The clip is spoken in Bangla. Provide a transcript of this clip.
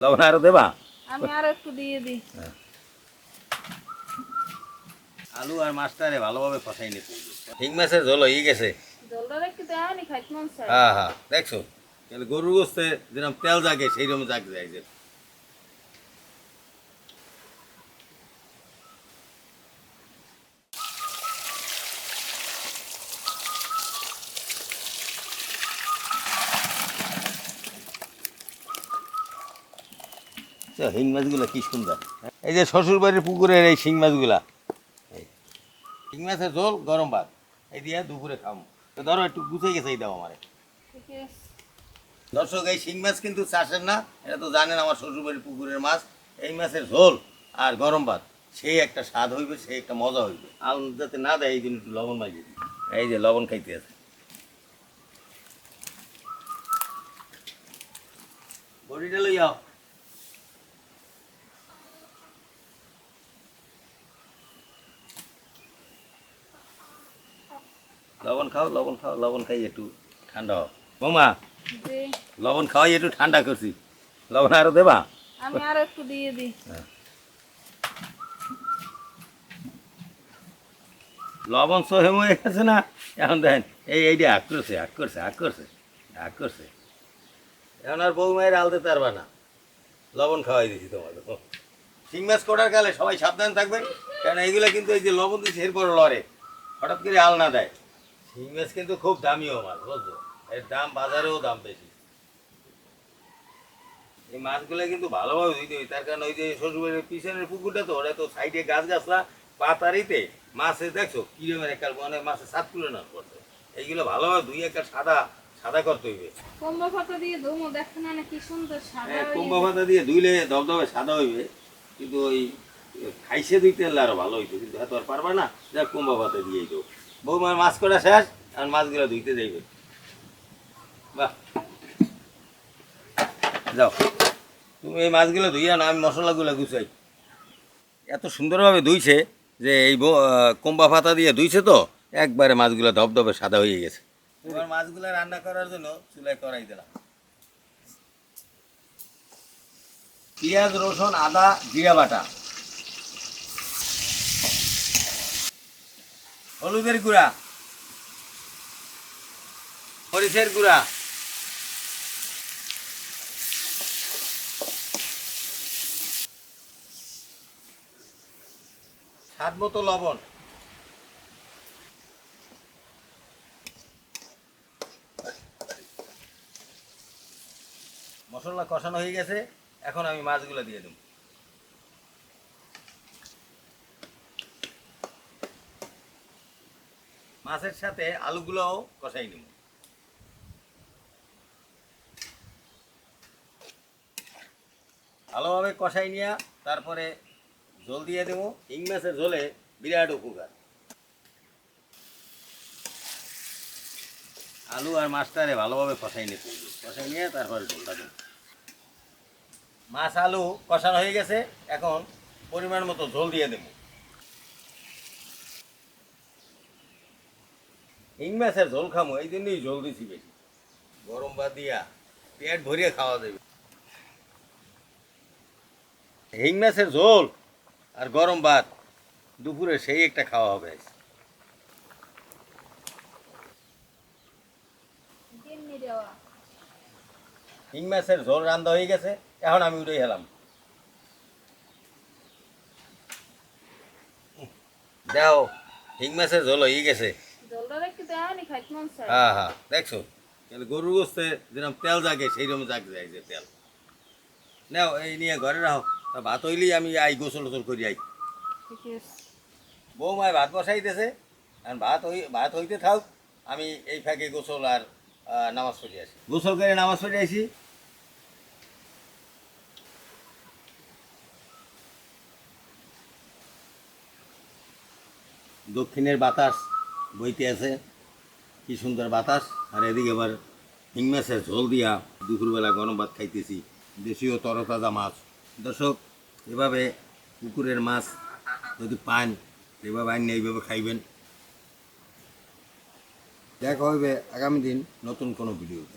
লবণ আরও দেবা? আমি আর একটু দিয়ে দিই। আলু আর মাছটারে ভালোভাবে ফসাই নিতে হিং মাছের ঝোল হয়ে গেছে। একটু দেয়নি খাইতে মন হ্যাঁ হ্যাঁ। দেখছ? তাহলে গরুর গোস্তে যেরকম তেল জাগে সেই রকম জাগ যায় যে। হিং মাছগুলো কি সুন্দর। এই যে শ্বশুর বাড়ির পুকুরের এই শিং মাছগুলা। শিং মাছের ঝোল গরম ভাত। এই দিয়ে দুপুরে খাব তো ধরো একটু গুছিয়ে গেছে এই দাও আমারে। দর্শক এই শিং মাছ কিন্তু চাষের না এটা তো জানেন আমার শ্বশুরবাড়ির পুকুরের মাছ। এই মাছের ঝোল আর গরম ভাত সেই একটা স্বাদ হইবে সেই একটা মজা হইবে। আল যাতে না দেয় এই দিন একটু লবণ মাঝিয়ে এই যে লবণ খাইতে আছে। বড়িটা লই লবণ খাও লবণ খাও লবণ খাই একটু ঠান্ডা হও। বৌমা লবণ খাওয়াই একটু ঠান্ডা করছি। লবণ আরও দেবা? আমি আর একটু দিয়ে দিই। লবণ সহে হয়ে গেছে না? এখন দেখেন এই এইটা আগ করছে আগ করছে আগ করছে আগ করছে। এখন আর বৌমায়ের আলতে পারবা না। লবণ খাওয়াই দিছি তোমাকে। শিং মাছ কটার কালে সবাই সাবধান থাকবেন কারণ এইগুলো কিন্তু এই যে লবণ দিচ্ছে এরপর লড়ে। হঠাৎ করে আল না দেয়। শিং মাছ কিন্তু খুব দামিও মাছ বুঝছ? এর দাম বাজারেও দাম বেশি। এই মাছগুলো কিন্তু ভালোভাবে ধুইতে হয় তার কারণ ওই যে শ্বশুরবাড়ির পিছনের পুকুরটা তো ওরা তো সাইডে গাছ গাছলা পাতারিতে মাছে দেখছ? কিরমের একটা মানে মাছের সাত তুলে না করছে এইগুলো ভালোভাবে দুই একটা সাদা সাদা করতে হইবে। কম্বা পাতা দিয়ে ধুমো দেখেন না কি সুন্দর সাদা হ্যাঁ কুম্ভ পাতা দিয়ে ধুইলে দবদবে সাদা হইবে কিন্তু ওই খাইছে ধুইতে আরও ভালো হইতো কিন্তু এত আর পারবা না যা কুম্ভ পাতা দিয়েই তো বৌমার মাছ করা শেষ? আর মাছগুলো ধুইতে যাইবে। বাহ। যাও। তুমি এই মাছগুলো ধুইয়া না আমি মশলাগুলো গুছাই। এত সুন্দরভাবে ধুইছে যে এই কুম্বা পাতা দিয়ে ধুইছে তো, একবারে মাছগুলো ধবধবে, সাদা হয়ে গেছে। এবার মাছগুলো রান্না করার জন্য চুলায় করাই দিলাম। পেঁয়াজ, রসুন, আদা, জিরা বাটা। হলুদের গুঁড়া। মরিচের গুঁড়া। স্বাদ মতো লবণ। মশলা কষানো হয়ে গেছে, এখন আমি মাছগুলো দিয়ে দেব। মাছের সাথে আলুগুলোও কষাই নেব। ভালোভাবে কষাই নিয়ে তারপরে জল দিয়ে দেবো। ইং মাছের ঝোলে বিরাট উপকার। আলু আর মাছটারে ভালোভাবে কষাই নিতে হবে। কষাই নিয়ে তারপরে ঝোলটা দেবো। মাছ আলু কষানো হয়ে গেছে। এখন পরিমাণ মতো ঝোল দিয়ে দেবো। হিং মাছের ঝোল খামো এই জন্যই ঝোল দিছি বেশি। গরম ভাত দিয়া পেট ভরিয়ে খাওয়া যাবে হিং মাছের ঝোল আর গরম ভাত দুপুরে সেই একটা খাওয়া হবে। হিং মাছের ঝোল রান্না হয়ে গেছে এখন আমি উঠে গেলাম। দাও হিং মাছের ঝোল হয়ে গেছে জলটা একটু দেয়নি খাইতে মন চাই হ্যাঁ হ্যাঁ দেখছ? তাহলে গরুর গোস্তে যেরকম তেল জাগে সেই রকম জাগ যায় যে তেল। নাও এই নিয়ে ঘরে রাখো। ভাত হইলেই আমি আই গোসল টোসল করি আই। বৌমায় ভাত বসাইতেছে। আর ভাত হই ভাত হইতে থাক আমি এই ফাঁকে গোসল আর নামাজ পড়ে আসি। গোসল করে নামাজ পড়ে আসি। দক্ষিণের বাতাস বইতে আছে। কি সুন্দর বাতাস। আর এদিকে আবার হিং মাছের ঝোল দিয়া দুপুরবেলা গরম ভাত খাইতেছি, দেশীয় তরতাজা মাছ। দর্শক, এভাবে পুকুরের মাছ যদি পান এভাবে আইন এইভাবে খাইবেন। দেখা হবে আগামী দিন নতুন কোনো ভিডিওতে।